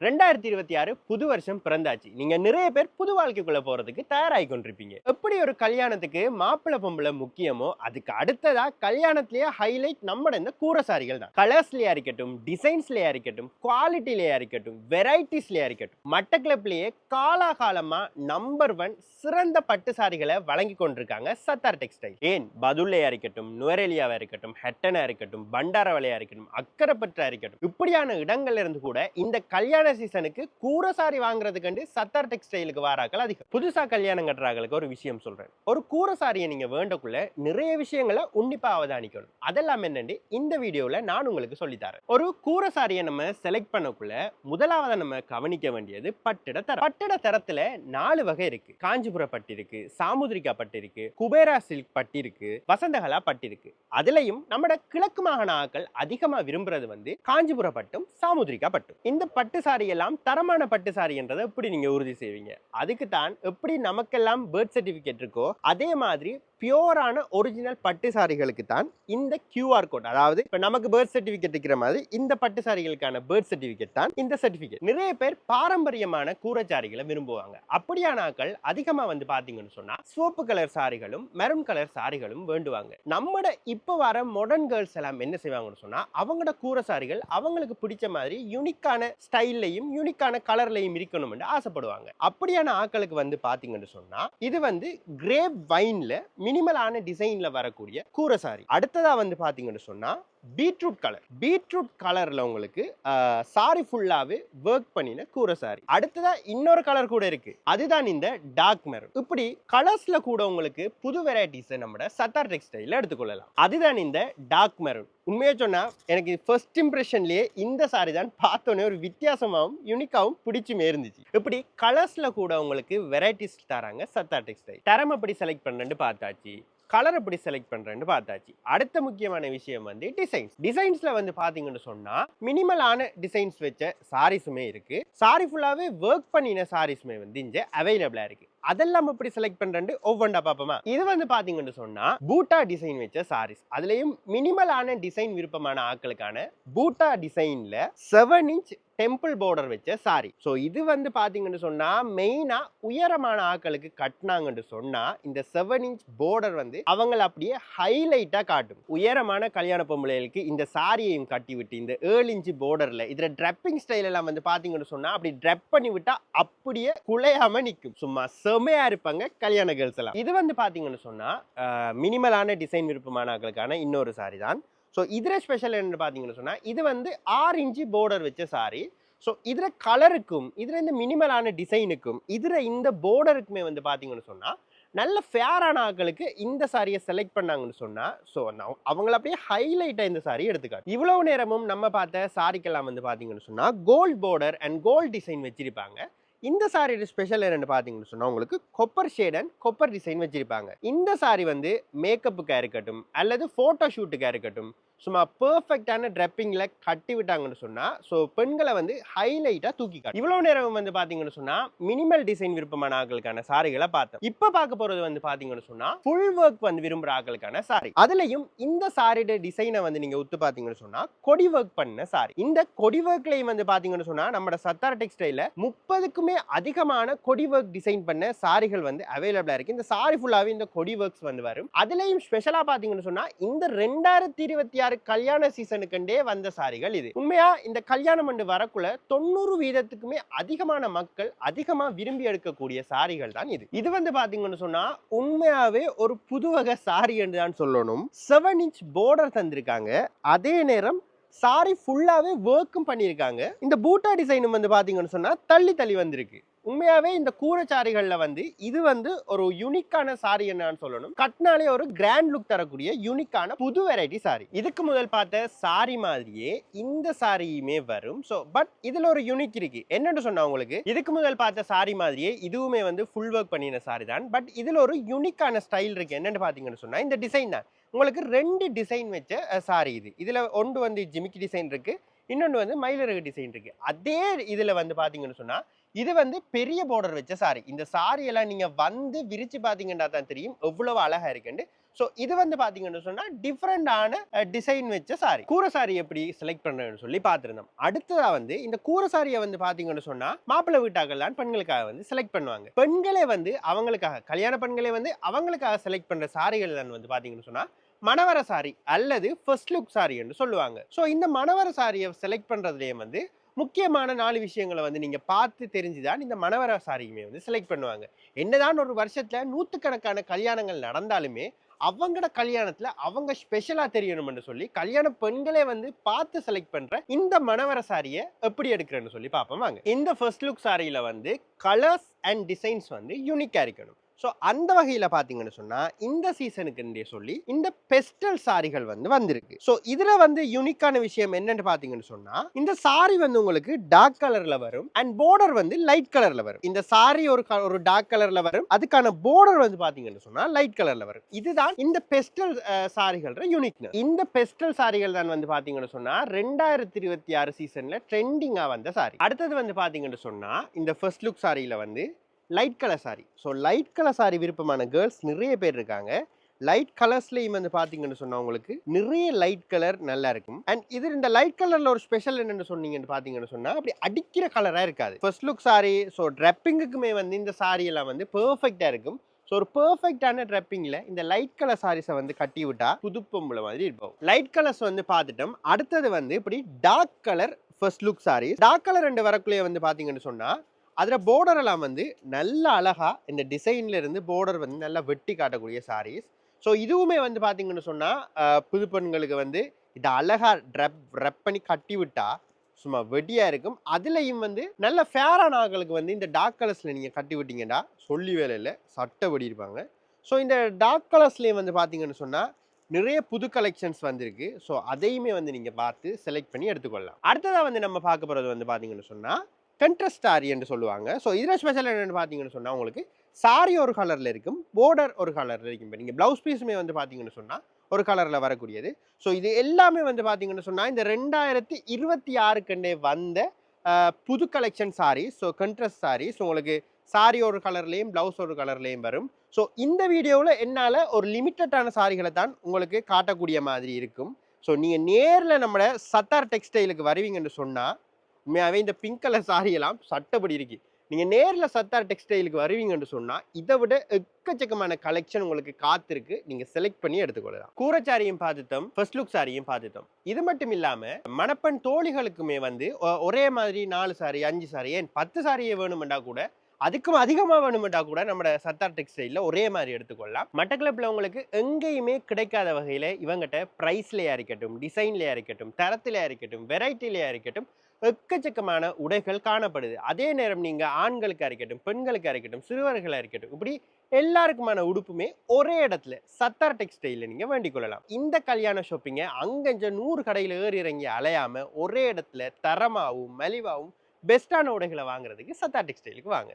ரெண்டாயிரத்தி இருபத்தி ஆறு புது வருஷம் பிறந்தாச்சு. நீங்க நிறைய பேர் புது வாழ்க்கைக்குள்ள போறதுக்கு தயாராகி கொண்டிருப்பீங்க. எப்படி ஒரு கல்யாணத்துக்கு மாப்பிள்ளை பொம்பளை முக்கியமோ அதுக்கு அடுத்ததா கல்யாணத்திலேயே ஹைலைட் நம்மட இந்த கூரசாரிகள் தான். கலர்ஸ்லயா இருக்கட்டும் டிசைன்ஸ்லயா இருக்கட்டும் குவாலிட்டிலயா இருக்கட்டும் வெரைட்டிஸ்லயா இருக்கட்டும் மட்டக்கிளப்லயே காலாகாலமா நம்பர் ஒன் சிறந்த பட்டு சாரிகளை வழங்கி கொண்டிருக்காங்க சத்தார் டெக்ஸ்டைல் ஏன்? பதுல்லையா இருக்கட்டும் நுவரெலியாவா இருக்கட்டும் ஹெட்டனா இருக்கட்டும் பண்டாரவலையா இருக்கட்டும் அக்கரப்பற்றா இருக்கட்டும் இப்படியான இடங்கள்ல இருந்து கூட இந்த கல்யாண சீசனுக்கு கூரசாரி வாங்குறதுக்கு சத்தார் டெக்ஸ்டைலுக்கு வாராக்கள் அதிகம். புதுசா கல்யாணம் கட்டுறாங்களுக்கு ஒரு விஷயம் சொல்றேன். ஒரு கூரசாரியை நீங்க வேண்டக்குள்ள நிறைய விஷயங்களை உன்னிப்பா அவதானிக்கணும். அதெல்லாம் என்னன்னு இந்த வீடியோல நான் உங்களுக்கு சொல்லித்தரேன். ஒரு கூரசாரியை நம்ம செலக்ட் பண்ணக்குள்ள முதலாவது நம்ம கவனிக்க வேண்டியது பட்டிட தரம் பட்டிட தரத்துல நாலு வகை இருக்கு. காஞ்சிபுர பட்டு இருக்கு சாமுதிரிகா பட்டு இருக்கு குபேரா சில்க் பட்டு இருக்கு வசந்தகலா பட்டு இருக்கு. அதுலயும் நம்மட கிழக்கு மாகாண ஆக்கள் அதிகமா விரும்புறது வந்து காஞ்சிபுர பட்டும் சாமுதிரிகா பட்டும். இந்த பட்டு சாரி எல்லாம் தரமான பட்டு சாரின்றதை எப்படி நீங்க உறுதி செய்வீங்க? அதுக்கு தான் எப்படி நமக்கெல்லாம் பேர்த் சர்டிபிகேட் இருக்கோ அதே மாதிரி பியோரான ஒரிஜினல் பட்டு சாரிகளுக்கு தான் இந்த கியூஆர் கோட் அதாவது இப்ப நமக்கு பேர்த் சர்டிபிகேட் இருக்கிற மாதிரி இந்த பட்டு சாரிகளுக்கான பேர்த் சர்டிபிகேட் தான் இந்த சர்டிபிகேட் நிறைய பேர் பாரம்பரியமான கூரச்சாரிகளை விரும்புவாங்க. அப்படியான ஆக்கள் அதிகமா வந்து பாத்தீங்கன்னு சொன்னா சிவப்பு கலர் சாரிகளும் மெரூன் கலர் சாரிகளும் வேண்டுவாங்க. நம்மட இப்ப வர மாடர்ன் கேர்ள்ஸ் எல்லாம் என்ன செய்வாங்கன்னு சொன்னா அவங்களோட கூரை சாரிகள் அவங்களுக்கு பிடிச்ச மாதிரி யூனிக்கான ஸ்டைல்லையும் யூனிக்கான கலர்லையும் இருக்கணும்னு ஆசைப்படுவாங்க. அப்படியான ஆக்களுக்கு வந்து பாத்தீங்கன்னு சொன்னா இது வந்து கிரேப் வைன்ல மினிமலான டிசைன்ல வரக்கூடிய கூரை சாரி அடுத்ததா வந்து பாத்தீங்கன்னு சொன்னா பீட்ரூட் கலர். பீட்ரூட் கலர்ல உங்களுக்கு சாரி ஃபுல்லாவே ஒர்க் பண்ணின கூரை சாரி அடுத்ததா இன்னொரு கலர் கூட இருக்கு. அதுதான் இந்த டார்க் மெரூன் இப்படி கலர்ஸ்ல கூட உங்களுக்கு புது வெரைட்டிஸை நம்ம சத்தார் டெக்ஸ்டைல எடுத்துக்கொள்ளலாம். அதுதான் இந்த டார்க் மெரூன் உண்மையா சொன்னா எனக்கு ஃபர்ஸ்ட் இம்ப்ரெஷன்லயே இந்த சாரி தான் பார்த்தோன்னே ஒரு வித்தியாசமாகவும் யூனிக்காகவும் பிடிச்சுமே இருந்துச்சு. இப்படி கலர்ஸ்ல கூட உங்களுக்கு வெரைட்டிஸ் தராங்க சத்தார் டெக்ஸ்டைல் தரம் எப்படி செலக்ட் பண்ணுறேன்னு பார்த்தாச்சு. கலர் எப்படி செலக்ட் பண்ணுறேன்னு பார்த்தாச்சு. அடுத்த முக்கியமான விஷயம் வந்து டிசைன்ஸ் டிசைன்ஸில் வந்து பார்த்தீங்கன்னு சொன்னால் மினிமலான டிசைன்ஸ் வச்ச சாரீஸுமே இருக்குது சாரி ஃபுல்லாகவே ஒர்க் பண்ணின சாரீஸுமே வந்து இங்கே அவைலபிளாக இருக்குது அதெல்லாம் எப்படி செலக்ட் பண்றேன்னு ஒவ்வொன்றா பார்ப்போமா? இது வந்து பாத்தீங்கன்னு சொன்னா பூட்டா டிசைன் வச்ச சாரீஸ் அதுலயும் மினிமலான டிசைன் விருப்பமான ஆட்களுக்கான பூட்டா டிசைன்ல செவன் இன்ச் டெம்பிள் பார்டர் வச்ச சாரி ஸோ இது வந்து பார்த்தீங்கன்னு சொன்னா மெயினா உயரமான ஆட்களுக்கு கட்டினாங்கன்னு சொன்னா இந்த செவன் இன்ச் பார்டர் வந்து அவங்கள அப்படியே ஹைலைட்டா காட்டும். உயரமான கல்யாண பொம்பளைகளுக்கு இந்த சாரியையும் கட்டி விட்டு இந்த ஏழு இன்ச்சு பார்டர்ல இதுல ட்ரெப்பிங் ஸ்டைல் எல்லாம் வந்து பாத்தீங்கன்னு சொன்னா அப்படி ட்ரெப் பண்ணி விட்டா அப்படியே குலையாம நிற்கும் சும்மா செம்மையாக இருப்பாங்க கல்யாண கேர்ள்ஸ் எல்லாம். இது வந்து பார்த்தீங்கன்னு சொன்னால் மினிமலான டிசைன் விருப்பமானவர்களுக்கான இன்னொரு சாரி தான். ஸோ இதில் ஸ்பெஷல் என்னென்னு பார்த்தீங்கன்னு சொன்னால் இது வந்து ஆறு இன்ச்சு போர்டர் வச்ச சாரி ஸோ இதில் கலருக்கும் இதில் இந்த மினிமலான டிசைனுக்கும் இதில் இந்த போர்டருக்குமே வந்து பார்த்தீங்கன்னு சொன்னால் நல்ல ஃபேரான ஆக்களுக்கு இந்த சாரியை செலக்ட் பண்ணாங்கன்னு சொன்னால் ஸோ அவங்கள அப்படியே ஹைலைட்டாக இந்த சாரி எடுத்துக்காட்டு. இவ்வளோ நேரமும் நம்ம பார்த்த சாரிக்கெல்லாம் வந்து பார்த்தீங்கன்னு சொன்னால் gold border and gold design வச்சுருப்பாங்க. இந்த சாரியோட ஸ்பெஷல் என்னென்னு பார்த்தீங்கன்னு சொன்னால் உங்களுக்கு copper shade and copper design வச்சுருப்பாங்க. இந்த சாரி வந்து மேக்கப்புக்காக இருக்கட்டும் அல்லது ஃபோட்டோ ஷூட்டுக்காக இருக்கட்டும் சும்மா பெர்ஃபெக்டான ட்ரெப்பிங்கில் கட்டி விட்டாங்கன்னு சொன்னால் ஸோ பெண்களை வந்து ஹைலைட்டாக தூக்கி காட்டும். இவ்வளோ நேரம் வந்து பார்த்தீங்கன்னு சொன்னால் மினிமல் டிசைன் விருப்பமான ஆக்களுக்கான சாரிகளை பார்த்தோம். இப்போ பார்க்க போகிறது வந்து பார்த்தீங்கன்னு சொன்னால் ஃபுல் ஒர்க் வந்து விரும்புகிற ஆக்களுக்கான சாரி. அதுலேயும் இந்த சாரியோட டிசைனை வந்து நீங்கள் ஒத்து பார்த்தீங்கன்னு சொன்னால் கொடி ஒர்க் பண்ண சாரி. இந்த கொடி ஒர்க்லேயும் வந்து பார்த்தீங்கன்னு சொன்னால் நம்ம சத்தார் டெக்ஸ்டைலில் முப்பதுக்குமே அதிகமான கொடி ஒர்க் டிசைன் பண்ண சாரிகள் வந்து அவைலபிளாக இருக்குது இந்த சாரி ஃபுல்லாகவே இந்த கொடி ஒர்க்ஸ் வந்து வரும். அதுலேயும் ஸ்பெஷலாக பார்த்தீங்கன்னு சொன்னால் இந்த ரெண்டாயிரத்தி இருபத்தி ஆறு கல்யாண சீசனுக்குண்டே வந்த சாரிகள் இது. உண்மையா இந்த கல்யாணம் அண்டு வரக்குள்ள தொண்ணூறு வீதத்துக்குமே அதிகமான மக்கள் அதிகமா விரும்பி எடுக்கக்கூடிய சாரிகள் தான் இது. இது வந்து பாத்தீங்கன்னு சொன்னா உண்மையாவே ஒரு புதுவகை சாரி என்று தான் சொல்லணும். செவன் இன்ச் போர்டர் தந்திருக்காங்க. அதே நேரம் சாரி ஃபுல்லாவே ஒர்க்கும் பண்ணியிருக்காங்க. இந்த பூட்டா டிசைனும் வந்து பாத்தீங்கன்னு சொன்னா தள்ளி தள்ளி வந்திருக்கு. உண்மையாவே இந்த கூரைச்சாரிகள்ல வந்து இது வந்து ஒரு யூனிக்கான சாரி என்னன்னு சொல்லணும். கட்னாலே ஒரு கிராண்ட் லுக் தரக்கூடிய யூனிக்கான புது வெரைட்டி சாரி. இதுக்கு முதல் பார்த்த சாரி மாதிரியே இந்த சாரியுமே வரும். ஸோ பட் இதுல ஒரு யூனிக் இருக்கு. என்னன்னு சொன்னா உங்களுக்கு இதுக்கு முதல் பார்த்த சாரி மாதிரியே இதுவுமே வந்து ஃபுல் ஒர்க் பண்ணின சாரி தான். பட் இதுல ஒரு யூனிக்கான ஸ்டைல் இருக்கு. என்னன்னு பாத்தீங்கன்னு சொன்னா இந்த டிசைன் தான். உங்களுக்கு ரெண்டு டிசைன் வச்ச சாரி இது. இதில் ஒன்று வந்து ஜிமிக்கி டிசைன் இருக்குது இன்னொன்று வந்து மயிலிறகு டிசைன் இருக்குது அதே இதில் வந்து பார்த்தீங்கன்னு சொன்னால் இது வந்து பெரிய பார்டர் வச்ச சாரி இந்த சாரி எல்லாம் நீங்க வந்து விரிச்சு பாத்தீங்கன்னா தான் தெரியும். எவ்வளவு அழகா இருக்குன்னு ஸோ இது வந்து பார்த்தீங்கன்னு சொன்னால் டிஃப்ரெண்டான டிசைன் வச்ச சாரி கூரசாரி எப்படி செலக்ட் பண்றதுன்னு சொல்லி பார்த்துருந்தோம். அடுத்ததாக வந்து இந்த கூரை சாரியை வந்து பார்த்தீங்கன்னு சொன்னால் மாப்பிள்ளை வீட்டாக்கள்லாம் பெண்களுக்காக வந்து செலக்ட் பண்ணுவாங்க. பெண்களே வந்து அவங்களுக்காக கல்யாண பெண்களே வந்து அவங்களுக்காக செலக்ட் பண்ணுற சாரிகள் தான் வந்து பார்த்தீங்கன்னு சொன்னால் மணவர சாரி அல்லது ஃபர்ஸ்ட் லுக் சாரி என்று சொல்லுவாங்க. ஸோ இந்த மணவர சாரியை செலக்ட் பண்ணுறதுலேயே வந்து முக்கியமான நாலு விஷயங்களை வந்து நீங்கள் பார்த்து தெரிஞ்சுதான் இந்த மணவர சாரியுமே வந்து செலக்ட் பண்ணுவாங்க. என்னதான் ஒரு வருஷத்தில் நூற்றுக்கணக்கான கல்யாணங்கள் நடந்தாலுமே அவங்களோட கல்யாணத்துல அவங்க ஸ்பெஷலா தெரியணும்னு சொல்லி கல்யாண பெண்களே வந்து பார்த்து செலக்ட் பண்ற இந்த மணவர சாரியை எப்படி எடுக்கிறேன்னு சொல்லி பார்ப்போம். வாங்க. இந்த ஃபர்ஸ்ட் லுக் சாரியில வந்து கலர்ஸ் அண்ட் டிசைன்ஸ் வந்து யூனிக்கா இருக்கணும். ஸோ அந்த வகையில் பார்த்தீங்கன்னு சொன்னால் இந்த சீசனுக்கு சொல்லி இந்த பெஸ்டல் சாரிகள் வந்து வந்திருக்கு. ஸோ இதில் வந்து யூனிக்கான விஷயம் என்னன்னு பார்த்தீங்கன்னு சொன்னால் இந்த சாரி வந்து உங்களுக்கு டார்க் கலரில் வரும் அண்ட் போர்டர் வந்து லைட் கலரில் வரும். இந்த சாரி ஒரு க- ஒரு டார்க் கலரில் வரும். அதுக்கான போர்டர் வந்து பார்த்தீங்கன்னு சொன்னால் லைட் கலரில் வரும். இதுதான் இந்த பெஸ்டல் சாரிகள் யூனிக்னஸ் இந்த பெஸ்டல் சாரிகள் தான் வந்து பார்த்தீங்கன்னு சொன்னால் ரெண்டாயிரத்தி இருபத்தி ஆறு சீசனில் ட்ரெண்டிங்காக வந்த சாரி. அடுத்தது வந்து பார்த்தீங்கன்னு சொன்னால் இந்த ஃபர்ஸ்ட் லுக் சாரியில் வந்து light colour sari so light colour sari விருப்பமான கேர்ள்ஸ் நிறைய பேர் இருக்காங்க. லைட் கலர்ஸ்லையும் வந்து பார்த்தீங்கன்னு சொன்னால் உங்களுக்கு நிறைய லைட் கலர் நல்லா இருக்கும். அண்ட் இது இந்த லைட் கலரில் ஒரு ஸ்பெஷல் என்னென்னு சொன்னீங்கன்னு பார்த்தீங்கன்னு சொன்னால் அப்படி அடிக்கிற கலராக இருக்காது. ஃபர்ஸ்ட் லுக் சாரி ஸோ ட்ரெப்பிங்குக்குமே வந்து இந்த சாரியெல்லாம் வந்து பர்ஃபெக்டாக இருக்கும். ஸோ ஒரு பர்ஃபெக்டான ட்ரெப்பிங்கில் இந்த லைட் கலர் சாரீஸை வந்து கட்டி விட்டா புதுப்பொம்பளை மாதிரி இருக்கும். லைட் கலர்ஸ் வந்து பார்த்துட்டோம் அடுத்தது வந்து இப்படி dark colour first look saris dark colour ரெண்டு வரக்குள்ளேயே வந்து பார்த்தீங்கன்னு சொன்னால் அதில் போர்டர் எல்லாம் வந்து நல்ல அழகாக இந்த டிசைன்ல இருந்து வந்து நல்லா வெட்டி காட்டக்கூடிய சாரீஸ் ஸோ இதுவுமே வந்து பார்த்தீங்கன்னு சொன்னால் புது பெண்களுக்கு வந்து இதை அழகாக ட்ரெப் ரெப் பண்ணி கட்டி விட்டால் சும்மா வெட்டியாக இருக்கும். அதுலேயும் வந்து நல்ல ஃபேரான ஆட்களுக்கு வந்து இந்த டார்க் கலர்ஸில் நீங்கள் கட்டி விட்டீங்கன்னா சொல்லி வேலையில் சட்டை வெடி இருப்பாங்க ஸோ இந்த டார்க் கலர்ஸ்லேயும் வந்து பார்த்தீங்கன்னு சொன்னால் நிறைய புது கலெக்ஷன்ஸ் வந்திருக்கு. ஸோ அதையுமே வந்து நீங்கள் பார்த்து செலக்ட் பண்ணி எடுத்துக்கொள்ளலாம். அடுத்ததாக வந்து நம்ம பார்க்க போகிறது வந்து பார்த்தீங்கன்னு சொன்னால் கண்ட்ரஸ்ட் சாரி என்று சொல்லுவாங்க. ஸோ இதில் ஸ்பெஷல் என்னென்னு பார்த்தீங்கன்னு சொன்னால் உங்களுக்கு சாரி ஒரு கலரில் இருக்கும் போர்டர் ஒரு கலரில் இருக்கும். இப்போ நீங்கள் ப்ளவுஸ் பீஸுமே வந்து பார்த்தீங்கன்னு சொன்னால் ஒரு கலரில் வரக்கூடியது. ஸோ இது எல்லாமே வந்து பார்த்தீங்கன்னு சொன்னால் இந்த ரெண்டாயிரத்தி இருபத்தி ஆறுக்கண்டே வந்த புது collection sari so contrast saris உங்களுக்கு சாரி ஒரு கலர்லேயும் ப்ளவுஸ் ஒரு கலர்லேயும் வரும். ஸோ இந்த வீடியோவில் என்னால் ஒரு லிமிட்டடான சாரிகளை தான் உங்களுக்கு காட்டக்கூடிய மாதிரி இருக்கும். ஸோ நீங்கள் நேரில் நம்மளை சத்தார் டெக்ஸ்டைலுக்கு வருவீங்கன்னு சொன்னால் உண்மையாகவே இந்த பிங்க் கலர் சாரியெல்லாம் சட்டப்படி இருக்கு. நீங்க நேரில் சத்தார் டெக்ஸ்டைலுக்கு வருவீங்கன்னு சொன்னா இதை விட எக்கச்சக்கமான கலெக்ஷன் உங்களுக்கு காத்திருக்கு. நீங்க செலக்ட் பண்ணி எடுத்துக்கொள்ளலாம். கூரச்சாரியும் பார்த்துட்டோம். ஃபர்ஸ்ட் லுக் சாரியும் பார்த்துட்டோம். இது மட்டும் இல்லாம மணப்பெண் தோழிகளுக்குமே வந்து ஒரே மாதிரி நாலு சாரி அஞ்சு சாரி ஏன் பத்து சாரியை வேணுமெண்டா கூட அதுக்கும் அதிகமாக வேணுமெண்டா கூட நம்ம சத்தார் டெக்ஸ்டைலில் ஒரே மாதிரி எடுத்துக்கொள்ளலாம். மட்டக்களப்பில் உங்களுக்கு எங்கேயுமே கிடைக்காத வகையில் இவங்கிட்ட ப்ரைஸ்லயா இருக்கட்டும் டிசைன்லையாக இருக்கட்டும் தரத்திலயா இருக்கட்டும் வெரைட்டிலையாக இருக்கட்டும் எக்கச்சக்கமான உடைகள் காணப்படுது. அதே நேரம் நீங்க ஆண்களுக்கு இருக்கட்டும் பெண்களுக்கு இருக்கட்டும் சிறுவர்களாக இருக்கட்டும் இப்படி எல்லாருக்குமான உடுப்புமே ஒரே இடத்துல சத்தார் டெக்ஸ்டைல நீங்க வேண்டிக் கொள்ளலாம். இந்த கல்யாண ஷாப்பிங்கை அங்கஞ்ச நூறு கடையில் ஏறி இறங்கி அலையாம ஒரே இடத்துல தரமாகவும் மலிவாகவும் பெஸ்டான உடைகளை வாங்குறதுக்கு சத்தார் டெக்ஸ்டைலுக்கு வாங்க.